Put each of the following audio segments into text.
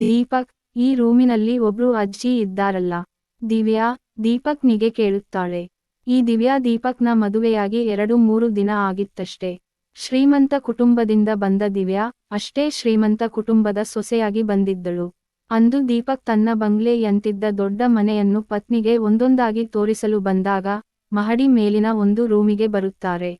ದೀಪಕ್, ಈ ರೂಮಿನಲ್ಲಿ ಒಬ್ರು ಅಜ್ಜಿ ಇದ್ದಾರಲ್ಲ. ದಿವ್ಯಾ, ದೀಪಕ್ ನಿಗೆ ಕೇಳುತ್ತಾಳೆ. ಈ ದಿವ್ಯಾ ದೀಪಕ್ನ ಮದುವೆಯಾಗಿ ಎರಡು ಮೂರು ದಿನ ಆಗಿತ್ತಷ್ಟೇ. ಶ್ರೀಮಂತ ಕುಟುಂಬದಿಂದ ಬಂದ ದಿವ್ಯಾ, ಅಷ್ಟೇ ಶ್ರೀಮಂತ ಕುಟುಂಬದ ಸೊಸೆಯಾಗಿ ಬಂದಿದ್ದಳು. ಅಂದು ದೀಪಕ್ ತನ್ನ ಬಂಗ್ಲೆಯಂತಿದ್ದ ದೊಡ್ಡ ಮನೆಯನ್ನು ಪತ್ನಿಗೆ ಒಂದೊಂದಾಗಿ ತೋರಿಸಲು ಬಂದಾಗ, ಮಹಡಿ ಮೇಲಿನ ಒಂದು ರೂಮಿಗೆ ಬರುತ್ತಾರೆ.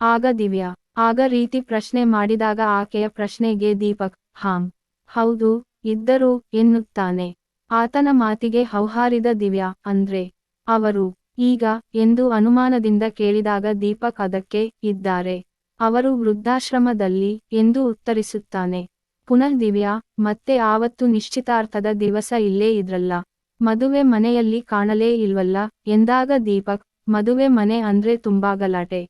ಆಗ ದಿವ್ಯಾ, ಆಗ ರೀತಿ ಪ್ರಶ್ನೆ ಮಾಡಿದಾಗ ಆಕೆಯ ಪ್ರಶ್ನೆಗೆ ದೀಪಕ್, ಹಾಂ, ಹೌದು ಇದ್ದರು ಎನ್ನುತ್ತಾನೆ. ಆತನ ಮಾತಿಗೆ ಹೌಹಾರಿದ ದಿವ್ಯಾ ಅಂದ್ರೆ, ಅವರು ಈಗ ಎಂದು ಅನುಮಾನದಿಂದ ಕೇಳಿದಾಗ ದೀಪಕ್ ಅದಕ್ಕೆ ಇದ್ದಾರೆ. ಅವರು ವೃದ್ಧಾಶ್ರಮದಲ್ಲಿ ಎಂದು ಉತ್ತರಿಸುತ್ತಾನೆ. ಪುನರ್ ದಿವ್ಯಾ, ಮತ್ತೆ ಆವತ್ತು ನಿಶ್ಚಿತಾರ್ಥದ ದಿವಸ ಇಲ್ಲೇ ಇದ್ರಲ್ಲ. ಮದುವೆ ಮನೆಯಲ್ಲಿ ಕಾಣಲೇ ಇಲ್ವಲ್ಲ, ಎಂದಾಗ ದೀಪಕ್, ಮದುವೆ ಮನೆ ಅಂದ್ರೆ ತುಂಬಾ ಗಲಾಟೆ.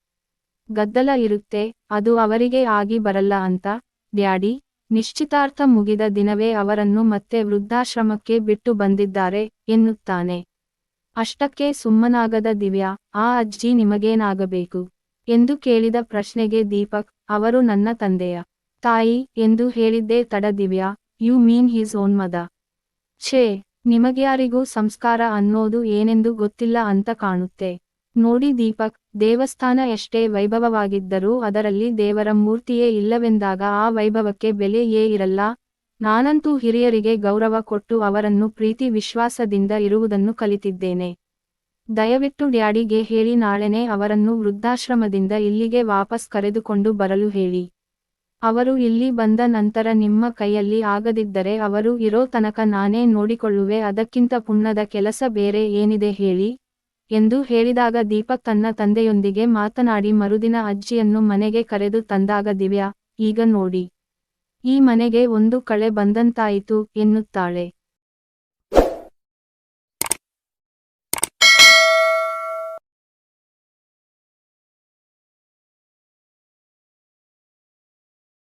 ಗದ್ದಲ ಇರುತ್ತೆ, ಅದು ಅವರಿಗೆ ಆಗಿ ಬರಲ್ಲ ಅಂತ, ಡ್ಯಾಡಿ ನಿಶ್ಚಿತಾರ್ಥ ಮುಗಿದ ದಿನವೇ ಅವರನ್ನು ಮತ್ತೆ ವೃದ್ಧಾಶ್ರಮಕ್ಕೆ ಬಿಟ್ಟು ಬಂದಿದ್ದಾರೆ, ಎನ್ನುತ್ತಾನೆ. ಅಷ್ಟಕ್ಕೆ ಸುಮ್ಮನಾಗದ ದಿವ್ಯಾ, ಆ ಅಜ್ಜಿ ನಿಮಗೇನಾಗಬೇಕು? ಎಂದು ಕೇಳಿದ ಪ್ರಶ್ನೆಗೆ ದೀಪಕ್, ಅವರು ನನ್ನ ತಂದೆಯ ತಾಯಿ ಎಂದು ಹೇಳಿದ್ದೇ ತಡ Divya, you mean his own ಮದ ಛೇ, ನಿಮಗ್ಯಾರಿಗೂ ಸಂಸ್ಕಾರ ಅನ್ನೋದು ಏನೆಂದು ಗೊತ್ತಿಲ್ಲ ಅಂತ ಕಾಣುತ್ತೆ. ನೋಡಿ ದೀಪಕ್, ದೇವಸ್ಥಾನ ಎಷ್ಟೇ ವೈಭವವಾಗಿದ್ದರೂ ಅದರಲ್ಲಿ ದೇವರ ಮೂರ್ತಿಯೇ ಇಲ್ಲವೆಂದಾಗ ಆ ವೈಭವಕ್ಕೆ ಬೆಲೆಯೇ ಇರಲ್ಲ. ನಾನಂತೂ ಹಿರಿಯರಿಗೆ ಗೌರವ ಕೊಟ್ಟು ಅವರನ್ನು ಪ್ರೀತಿ ವಿಶ್ವಾಸದಿಂದ ಇರುವುದನ್ನು ಕಲಿತಿದ್ದೇನೆ. ದಯವಿಟ್ಟು ಡ್ಯಾಡಿಗೆ ಹೇಳಿ ನಾಳೆನೇ ಅವರನ್ನು ವೃದ್ಧಾಶ್ರಮದಿಂದ ಇಲ್ಲಿಗೆ ವಾಪಸ್ ಕರೆದುಕೊಂಡು ಬರಲು ಹೇಳಿ. ಅವರು ಇಲ್ಲಿ ಬಂದ ನಂತರ ನಿಮ್ಮ ಕೈಯಲ್ಲಿ ಆಗದಿದ್ದರೆ ಅವರು ಇರೋ ತನಕ ನಾನೇ ನೋಡಿಕೊಳ್ಳುವೆ, ಅದಕ್ಕಿಂತ ಪುಣ್ಯದ ಕೆಲಸ ಬೇರೆ ಏನಿದೆ ಹೇಳಿ. ಎಂದು ಹೇಳಿದಾಗ ದೀಪಕ್ ತನ್ನ ತಂದೆಯೊಂದಿಗೆ ಮಾತನಾಡಿ ಮರುದಿನ ಅಜ್ಜಿಯನ್ನು ಮನೆಗೆ ಕರೆದು ತಂದಾಗ ದಿವ್ಯಾ, ಈಗ ನೋಡಿ. ಈ ಮನೆಗೆ ಒಂದು ಕಳೆ ಬಂದಂತಾಯಿತು ಎನ್ನುತ್ತಾಳೆ.